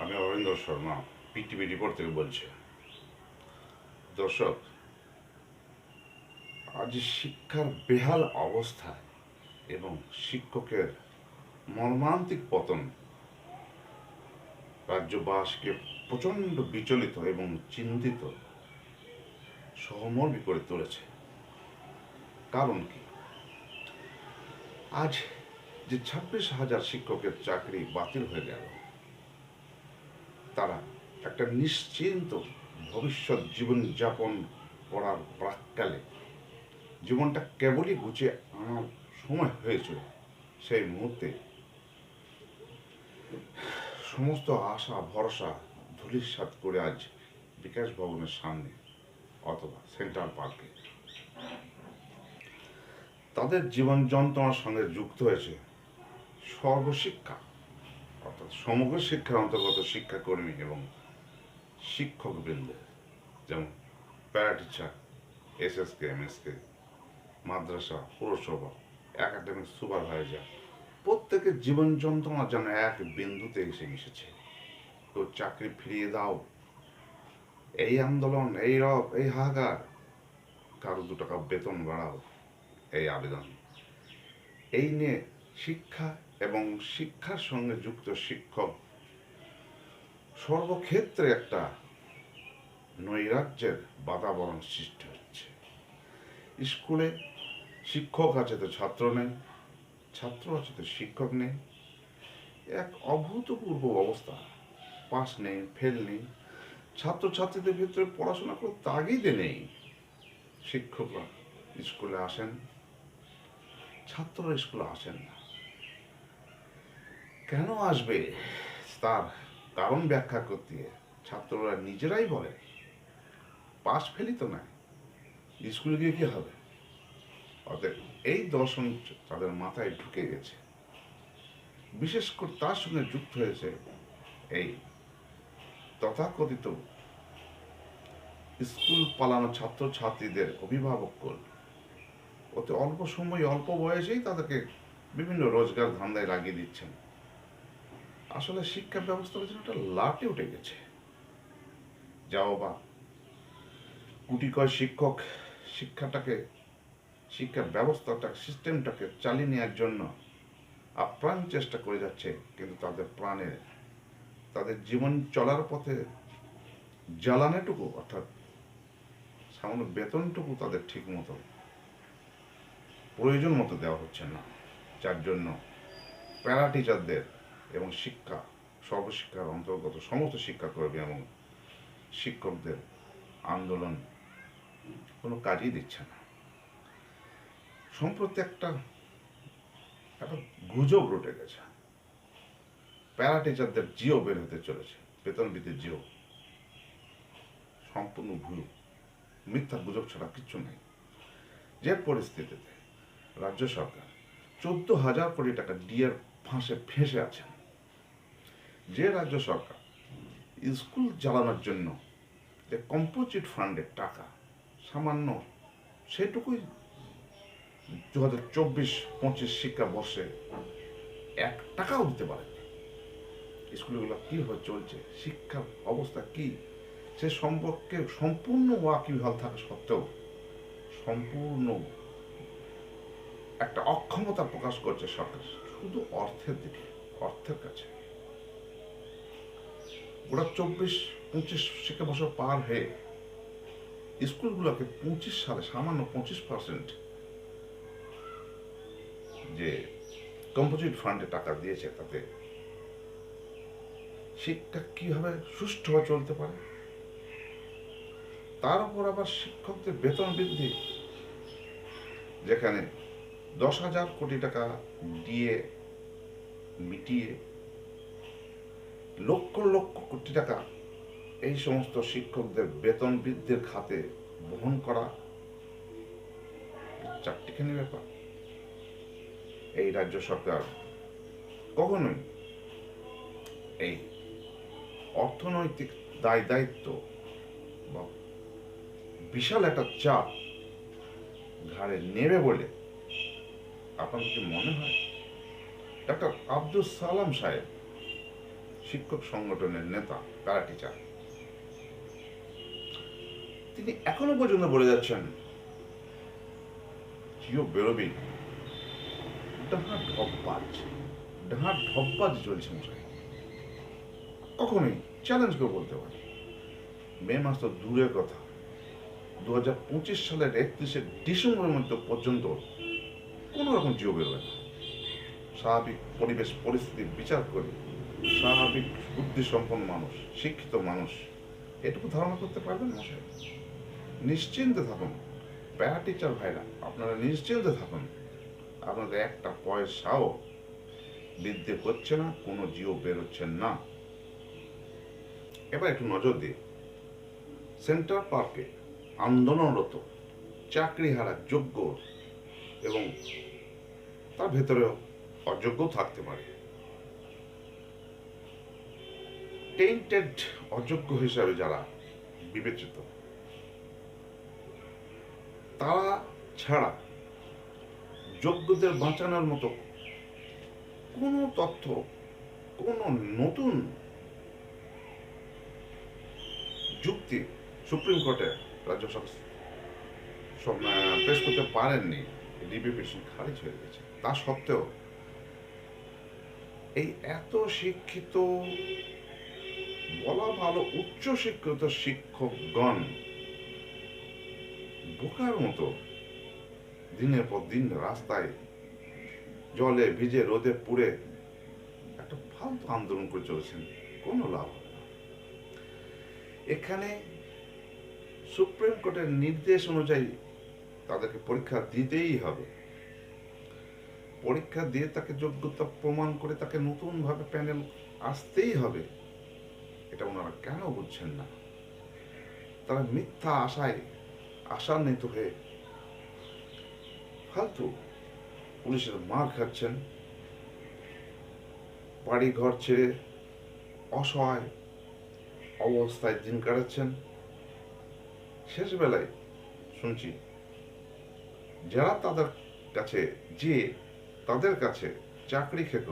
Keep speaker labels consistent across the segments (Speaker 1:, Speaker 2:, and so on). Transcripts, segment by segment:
Speaker 1: আমি অরিন্দর Sharma PTV report থেকে বলছি। দর্শক, আজ শিক্ষার বেহাল অবস্থায় এবং শিক্ষকের মর্মান্তিক পতন, রাজ্যবাসীকে প্রচণ্ড বিচলিত এবং চিন্তিত, সহমর্মী করে তুলেছে। কারণ কি? আজ যে ছাব্বিশ হাজার শিক্ষকের চাকরি বাতিল হয়ে গেল, তারা একটা নিশ্চিন্ত ভবিষ্যৎ জীবনযাপন করার প্রাককালে জীবনটা কেবলই গুছিয়ে আনার সময় হয়েছিল। সেই মুহূর্তে সমস্ত আশা, ভরসা, ধূলিসাৎ করে আজ বিকাশ ভবনের সামনে অথবা সেন্ট্রাল পার্কে তাদের জীবন যন্ত্রণার সঙ্গে যুক্ত হয়েছে সর্বশিক্ষা, অর্থাৎ সমগ্র শিক্ষার অন্তর্গত শিক্ষাকর্মী এবং শিক্ষকবৃন্দ, যেমন প্যারা টিচার এসএসকে এমএসকে মাদ্রাসা, পুরসভা একাডেমিক সুপারভাইজার প্রত্যেকের জীবন যন্ত্রণা যেন এক বিন্দুতে এসে মিশেছে। তো চাকরি ফিরিয়ে দাও, এই আন্দোলন, এই রব, এই হাহাকার, কারও দু টাকা বেতন বাড়াও এই আবেদন। এই নিয়ে শিক্ষা এবং শিক্ষার সঙ্গে যুক্ত শিক্ষক সর্বক্ষেত্রে একটা নৈরাজ্যের বাতাবরণ সৃষ্টি হচ্ছে। স্কুলে শিক্ষক আছে তো ছাত্র নেই, ছাত্র আছে তো শিক্ষক নেই। এক অভূতপূর্ব অবস্থা। পাস নেই, ফেল নেই। ছাত্রছাত্রীদের ভিতরে পড়াশোনা করে তাগিদে নেই। শিক্ষকরা স্কুলে আসেন ছাত্ররা স্কুলে আসেন না। কেন আসবে? তার কারণ ব্যাখ্যা করতে ছাত্ররা নিজেরাই বলে পাস ফেলি তো না স্কুলে গিয়ে কি হবে? অতএব এই দর্শন তাদের মাথায় ঢুকে গেছে। বিশেষ করে তার সঙ্গে যুক্ত হয়েছে এই তথাকথিত স্কুল পালানো ছাত্র ছাত্রীদের অভিভাবকগণ। অতি অল্প সময়, অল্প বয়সেই তাদেরকে বিভিন্ন রোজগার ধান্দায় লাগিয়ে দিচ্ছেন। আসলে শিক্ষা ব্যবস্থার জন্য একটা লাটে উঠে গেছে। যাও বা। কুটি কয় শিক্ষক শিক্ষাটাকে শিক্ষা ব্যবস্থাটা সিস্টেমটাকে চালিয়ে নেওয়ার জন্য আপ্রাণ চেষ্টা করে যাচ্ছে, কিন্তু তাদের প্রাণে, তাদের জীবন চলার পথে জ্বালানেটুকু অর্থাৎ সামান্য বেতনটুকু তাদের ঠিক মতো প্রয়োজন মতো দেওয়া হচ্ছে না। যার জন্য প্যারা টিচারদের এবং শিক্ষা, সর্বশিক্ষার অন্তর্গত সমস্ত শিক্ষাকর্মী এবং শিক্ষকদের আন্দোলন কোনো কাজই দিচ্ছে না। সম্প্রতি একটা একটা গুজব রটে গেছে। প্যারা টিচারদের জিও বের হতে চলেছে, বেতন বৃদ্ধির জিও। সম্পূর্ণ ভুল, মিথ্যা গুজব ছাড়া কিচ্ছু নেই। যে পরিস্থিতিতে রাজ্য সরকার চোদ্দ হাজার কোটি টাকা ডিএর ফাঁসে ফেঁসে আছেন। যে রাজ্য সরকার স্কুল চালানোর জন্য যে কম্পোজিট ফান্ডের টাকা সামান্য সেটুকুই দু হাজার চব্বিশ পঁচিশ শিক্ষাবর্ষে এক টাকাও দিতে পারে স্কুলগুলো কীভাবে চলছে, শিক্ষার অবস্থা কি, সে সম্পর্কে সম্পূর্ণ ওয়াকিবহাল থাকা সত্ত্বেও সম্পূর্ণ একটা অক্ষমতা প্রকাশ করছে সরকার। শুধু অর্থের দিকে, অর্থের কাছে। ওরা চব্বিশ, পঁচিশ শিক্ষাবর্ষ পার হয়ে স্কুলগুলোকে পঁচিশ সালে, সামান্য পঁচিশ পার্সেন্ট যে কম্পোজিট ফান্ডে টাকা দিয়েছে তাতে শিক্ষা কীভাবে সুষ্ঠুভাবে চলতে পারে? তার উপর আবার শিক্ষকদের বেতন বৃদ্ধি, যেখানে দশ হাজার কোটি টাকা দিয়ে মিটিয়ে লক্ষ লক্ষ কোটি টাকা এই সমস্ত শিক্ষকদের বেতন বৃদ্ধির খাতে বহন করা চারটিখানি ব্যাপার। এই রাজ্য সরকার কখনোই এই অর্থনৈতিক দায় দায়িত্ব বা বিশাল একটা চাপ ঘাড়ে নেবে বলে আপনাদের কি মনে হয়? ডাক্তার আব্দুল সালাম সাহেব, শিক্ষক সংগঠনের নেতা প্যারা টিচার তিনি এখনও পর্যন্ত বলে যাচ্ছেন, জিও বেরোবি ডাহা ঢপবাজ ডাহা ঢপবাজ চলছে মশাই। কখনোই চ্যালেঞ্জ করে বলতে পারি মে মাস তো দূরের কথা। দু হাজার পঁচিশ সালের একত্রিশে ডিসেম্বরের মধ্যে পর্যন্ত কোনো রকম জিও বেরোবে না স্বাভাবিক পরিবেশ, পরিস্থিতি বিচার করে স্বাভাবিক বুদ্ধি সম্পন্ন মানুষ, শিক্ষিত মানুষ এটুকু ধারণা করতে পারবেন মশাই? নিশ্চিন্তে থাকুন। প্যারা টিচার ভাইরা, আপনারা নিশ্চিন্তে থাকুন। আপনাদের একটা পয়সাও বৃদ্ধি হচ্ছে না, কোনো জিও বেরোচ্ছেন না। এবার একটু নজর দিয়ে সেন্ট্রাল পার্কে আন্দোলনরত চাকরি চাকরিহারা যোগ্য এবং তার ভেতরে অযোগ্য থাকতে পারে। টেন্টেড অযোগ্য হিসাবে যারা বিবেচিত, তারা ছাড়া যোগ্যদের বাঁচানোর মতো কোনো তথ্য, কোনো নতুন যুক্তি সুপ্রিম কোর্টে রাজ্য সরকার পেশ করতে পারেননি। ডিবি খারিজ হয়ে গেছে। তা সত্ত্বেও এই এত শিক্ষিত, বলা ভালো উচ্চ শিক্ষিত শিক্ষকগণ বোকার মতো দিনের পর দিন রাস্তায় জলে ভিজে রোদে পুড়ে একটা ফালতু আন্দোলন করে চলেছেন, কোনো লাভ এখানে সুপ্রিম কোর্টের নির্দেশ অনুযায়ী তাদেরকে পরীক্ষা দিতেই হবে। পরীক্ষা দিয়ে তাকে যোগ্যতা প্রমাণ করে তাকে নতুনভাবে প্যানেল আসতেই হবে। এটা ওনারা কেন বুঝছেন না? তারা মিথ্যা আশায় আশান্বিত হয়ে ফালতু পুলিশের মার খাচ্ছেন। বাড়ি ঘর ছেড়ে অসহায় অবস্থায় দিন কাটাচ্ছেন। শেষ বেলায় শুনছি যারা তাদের কাছে, যে তাদের কাছে চাকরি খেত,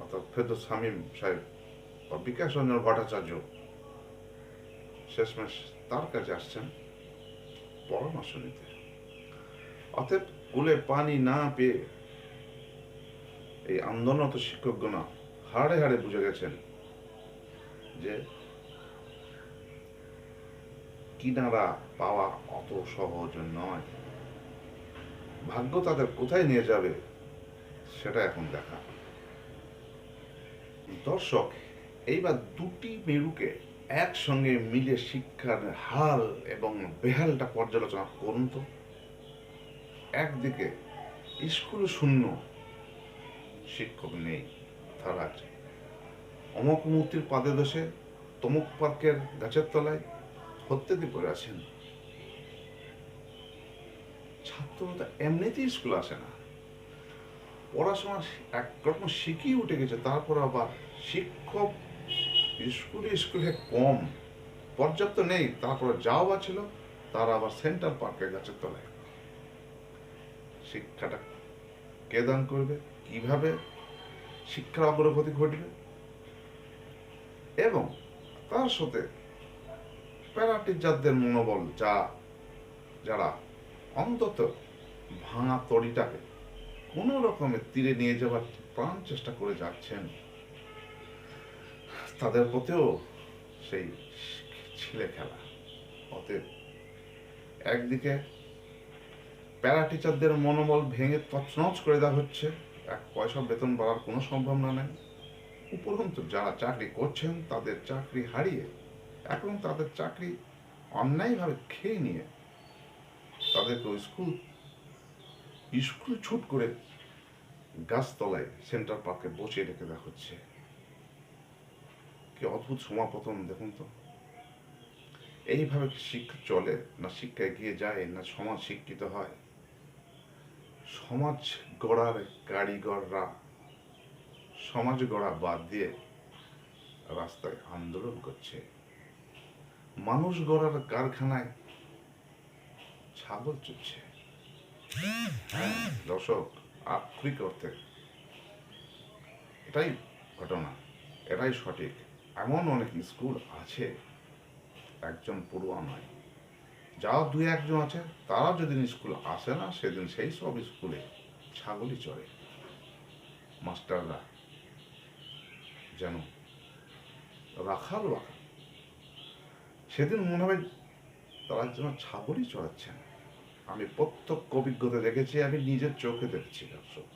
Speaker 1: অর্থাৎ ফেদুস হামিম সাহেব বা বিকাশ রঞ্জন ভট্টাচার্য, শেষমেশ তার কাছে আসছেন পরামর্শ নিতে। অতএব কুলে পানি না পেয়ে এই আন্দোলনত শিক্ষকগণা হাড়ে হাড়ে বুঝে গেছেন যে কিনারা পাওয়া অত সহজ নয়। ভাগ্য তাদের কোথায় নিয়ে যাবে, সেটা এখন দেখা। দর্শক, এইবার দুটি মেরুকে একসঙ্গে মিলে শিক্ষার হাল এবং বেহালটা পর্যালোচনা করুন তো। একদিকে স্কুল শূন্য, শিক্ষক নেই তারা অমক মূর্তির পাদদেশে তমুক পার্কের গাছের তলায় হত্যেদি পড়ে আছেন। ছাত্ররা এমনিতেই স্কুল আসে না। পড়াশোনা একরকম শিখিয়ে উঠে গেছে, তারপর আবার শিক্ষক স্কুলে স্কুলে কম। পর্যাপ্ত নেই, তারপরে যাও ছিল, তারা আবার সেন্ট্রাল পার্কের গাছের তলায়। শিক্ষাটা কে দান করবে, কীভাবে শিক্ষার অগ্রগতি ঘটবে? এবং তার সাথে প্যারা টিচারদের মনোবল যা, যারা অন্তত ভাঙা তরিটাকে কোনো রকমের তীরে নিয়ে যাওয়ার প্রাণ চেষ্টা করে যাচ্ছেন। তাদের প্রতিও সেই ছেলে খেলা। অতএব একদিকে প্যারা টিচারদের মনোবল ভেঙে তছনছ করে দেওয়া হচ্ছে, এক পয়সা বেতন বাড়ার কোনো সম্ভাবনা নেই। উপরন্তু যারা চাকরি করছেন তাদের চাকরি হারিয়ে এখন তাদের চাকরি অন্যায়ভাবে খেয়ে নিয়ে তাদেরকে স্কুল স্কুল ছুট করে গাছতলায় সেন্ট্রাল পার্কে বসিয়ে রেখে দেওয়া হচ্ছে। কি অদ্ভুত সমাপতন, দেখুন তো। এইভাবে শিক্ষা চলে না শিক্ষা এগিয়ে যায় না সমাজ শিক্ষিত হয়? সমাজ গড়ার কারিগররা, সমাজ গড়া বাদ দিয়ে রাস্তায় আন্দোলন করছে। মানুষ গড়ার কারখানায় ছাগল চুচ্ছে হ্যাঁ, দর্শক আক্ষরিক অর্থে এটাই ঘটনা এটাই সঠিক। এমন অনেক স্কুল আছে একজন পড়ুয়া নয়। যাও দুই একজন আছে তারা যেদিন স্কুল আসে না সেদিন সেই সব স্কুলে ছাগলই চড়ে। মাস্টাররা যেন রাখাল রাখা সেদিন মনে হয় তারা যেন ছাগলই চড়াচ্ছেন। আমি প্রত্যক্ষ অভিজ্ঞতা দেখেছি, আমি নিজের চোখে দেখেছি দর্শক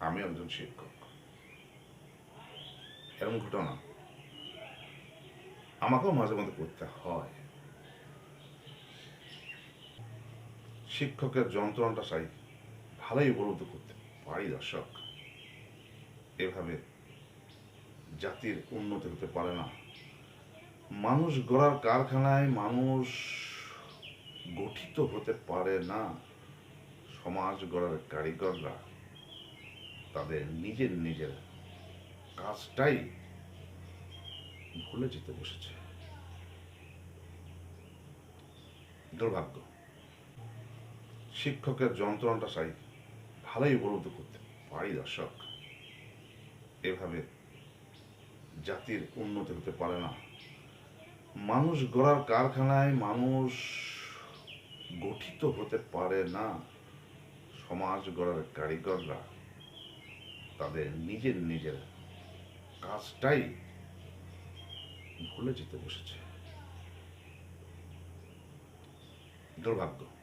Speaker 1: আমি একজন শিক্ষক। এরকম ঘটনা আমাকেও মাঝে মধ্যে করতে হয়। শিক্ষকের যন্ত্রণাটা চাই, ভালোই উপলব্ধ করতে পারি দর্শক। এভাবে জাতির উন্নতি হতে পারে না। মানুষ গড়ার কারখানায় মানুষ গঠিত হতে পারে না। সমাজ গড়ার কারিগররা তাদের নিজের নিজের কাজটাই ভুলে যেতে বসেছে। দুর্ভাগ্য। শিক্ষকের যন্ত্রণাটা চাই, ভালোই উপলব্ধ করতে পারি দর্শক। এভাবে জাতির উন্নতি হতে পারে না। মানুষ গড়ার কারখানায় মানুষ গঠিত হতে পারে না। সমাজ গড়ার কারিগররা তাদের নিজের নিজের কাজটাই ভুলে যেতে বসেছে। দুর্ভাগ্য।